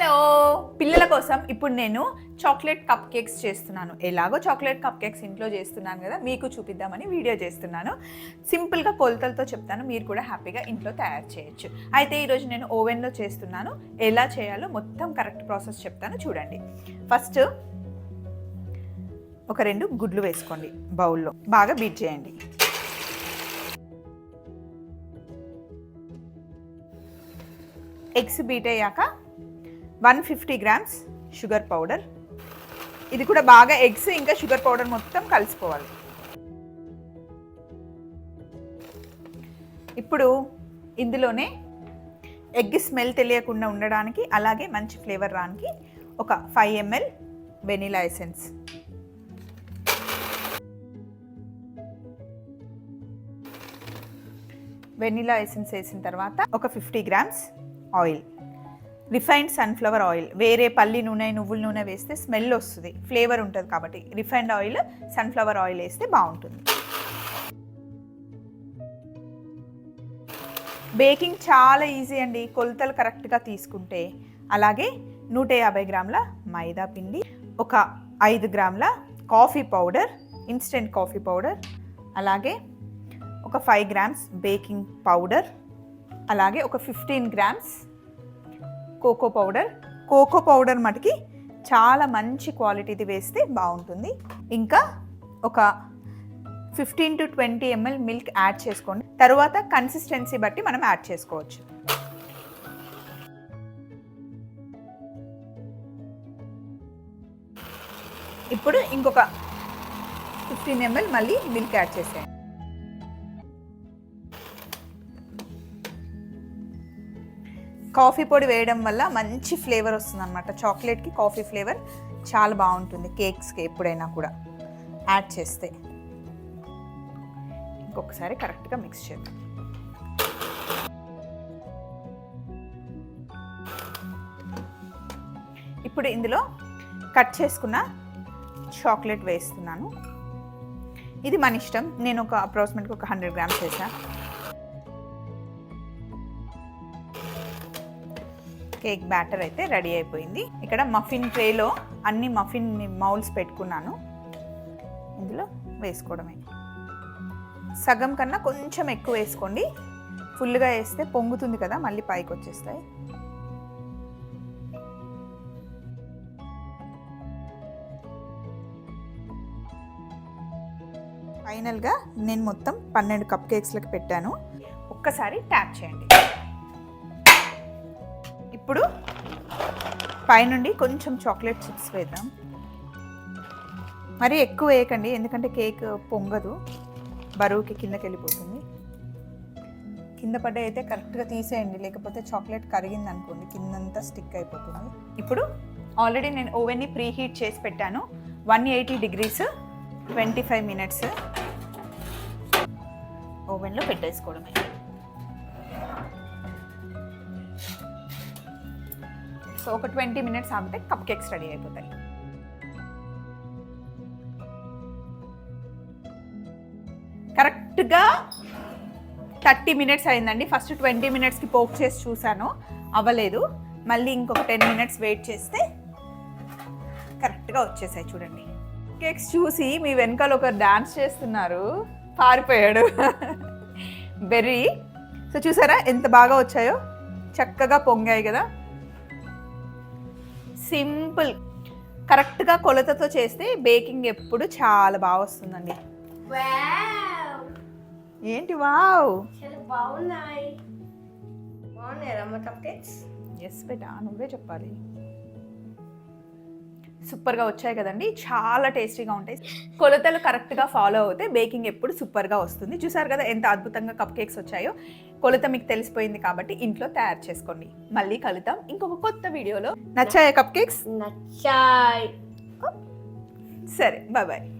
Hello. పిల్లల కోసం ఇప్పుడు నేను చాక్లెట్ కప్ కేక్స్ చేస్తున్నాను. ఎలాగో చాక్లెట్ కప్ కేక్స్ ఇంట్లో చేస్తున్నాను కదా మీకు చూపిద్దామని వీడియో చేస్తున్నాను. సింపుల్గా కొలతలతో చెప్తాను మీరు కూడా హ్యాపీగా ఇంట్లో తయారు చేయొచ్చు. అయితే ఈరోజు నేను ఓవెన్లో చేస్తున్నాను. ఎలా చేయాలో మొత్తం కరెక్ట్ ప్రాసెస్ చెప్తాను చూడండి. ఫస్ట్ ఒక రెండు గుడ్లు వేసుకోండి బౌల్లో. బాగా బీట్ చేయండి. ఎగ్స్ బీట్ అయ్యాక one fifty grams sugar powder. ఇది కూడా బాగా ఎగ్స్ ఇంకా షుగర్ పౌడర్ మొత్తం కలిసిపోవాలి ఇప్పుడు ఇందులోనే ఎగ్ స్మెల్ తెలియకుండా ఉండడానికి అలాగే మంచి ఫ్లేవర్ రానికి ఒక five ML vanilla essence. Vanilla essence వేసిన తర్వాత ఒక fifty grams oil. Refined sunflower oil. వేరే పల్లి నూనె నువ్వుల నూనె వేస్తే స్మెల్ వస్తుంది. ఫ్లేవర్ ఉంటుంది కాబట్టి రిఫైన్డ్ ఆయిల్ సన్ఫ్లవర్ ఆయిల్ వేస్తే బాగుంటుంది. బేకింగ్ చాలా ఈజీ అండి. కొలతలు కరెక్ట్గా తీసుకుంటే. అలాగే నూట యాభై గ్రాముల మైదా పిండి ఒక ఐదు గ్రాముల coffee powder instant coffee powder అలాగే ఒక ఫైవ్ గ్రామ్స్ బేకింగ్ పౌడర్ అలాగే ఒక fifteen grams cocoa powder. Cocoa powder మటుకి చాలా మంచి క్వాలిటీది వేస్తే బాగుంటుంది. ఇంకా ఒక fifteen to twenty ML milk add చేసుకోండి. తర్వాత కన్సిస్టెన్సీ బట్టి మనం యాడ్ చేసుకోవచ్చు. ఇప్పుడు ఇంకొక ఫిఫ్టీన్ ఎంఎల్ మళ్ళీ మిల్క్ యాడ్ చేసేయండి. కాఫీ పొడి వేయడం వల్ల మంచి ఫ్లేవర్ వస్తుంది అనమాట చాక్లెట్కి కాఫీ ఫ్లేవర్ చాలా బాగుంటుంది. కేక్స్కి ఎప్పుడైనా కూడా యాడ్ చేస్తే. ఇంకొకసారి కరెక్ట్గా మిక్స్ చేద్దాం. ఇప్పుడు ఇందులో కట్ చేసుకున్న చాక్లెట్ వేస్తున్నాను. ఇది మన ఇష్టం. నేను ఒక అప్రాక్సిమేట్గా ఒక హండ్రెడ్ గ్రామ్స్ వేసాను కేక్ బ్యాటర్ అయితే రెడీ అయిపోయింది. ఇక్కడ మఫిన్ ట్రేలో అన్ని మఫిన్ మౌల్స్ పెట్టుకున్నాను. ఇందులో వేసుకోవడమే. సగం కన్నా కొంచెం ఎక్కువ వేసుకోండి. ఫుల్గా వేస్తే పొంగుతుంది కదా మళ్ళీ పైకి వచ్చేస్తాయి. ఫైనల్గా నేను మొత్తం పన్నెండు కప్ కేక్స్లకు పెట్టాను. ఒక్కసారి ట్యాప్ చేయండి. ఇప్పుడు పైనుండి కొంచెం చాక్లెట్ చిప్స్ వేద్దాం. మరి ఎక్కువ వేయకండి ఎందుకంటే కేక్ పొంగదు. బరువుకి కిందకి వెళ్ళిపోతుంది. కింద పడ్డ అయితే కరెక్ట్గా తీసేయండి లేకపోతే చాక్లెట్ కరిగింది అనుకోండి కిందంతా స్టిక్ అయిపోతుంది. ఇప్పుడు ఆల్రెడీ నేను ఓవెన్ని ప్రీ హీట్ చేసి పెట్టాను. One eighty degrees twenty five minutes ఓవెన్లో పెట్టేసుకోవడమే. సో ఒక ట్వంటీ మినిట్స్ ఆగితే కప్ కేక్స్ రెడీ అయిపోతాయి. కరెక్ట్గా థర్టీ మినిట్స్ అయిందండి. ఫస్ట్ ట్వంటీ మినిట్స్కి పోక్ చేసి చూశాను. అవ్వలేదు. మళ్ళీ ఇంకొక టెన్ మినిట్స్ వెయిట్ చేస్తే కరెక్ట్గా వచ్చేసాయి చూడండి. కేక్స్ చూసి మీ వెనకాల ఒకరు డాన్స్ చేస్తున్నారు. పారిపోయాడు. బెర్రీ సో చూసారా ఎంత బాగా వచ్చాయో? చక్కగా పొంగాయి కదా. సింపుల్. కరెక్ట్గా కొలతతో చేస్తే బేకింగ్ ఎప్పుడు చాలా బాగా వస్తుందండి. ఏంటి వావ్? బాగున్నాయి. బాగున్నాయి ఎస్ బేటా నువ్వే చెప్పాలి. సూపర్గా వచ్చాయి కదండి. చాలా టేస్టీగా ఉంటాయి. కొలతలు కరెక్ట్గా ఫాలో అవుతే బేకింగ్ ఎప్పుడు సూపర్గా వస్తుంది. చూసారు కదా ఎంత అద్భుతంగా కప్ కేక్స్ వచ్చాయో. కొలత మీకు తెలిసిపోయింది కాబట్టి ఇంట్లో తయారు చేసుకోండి. మళ్ళీ కలుద్దాం. ఇంకొక కొత్త వీడియోలో. నచ్చాయా కప్ కేక్స్? నచ్చాయి. సరే. Bye bye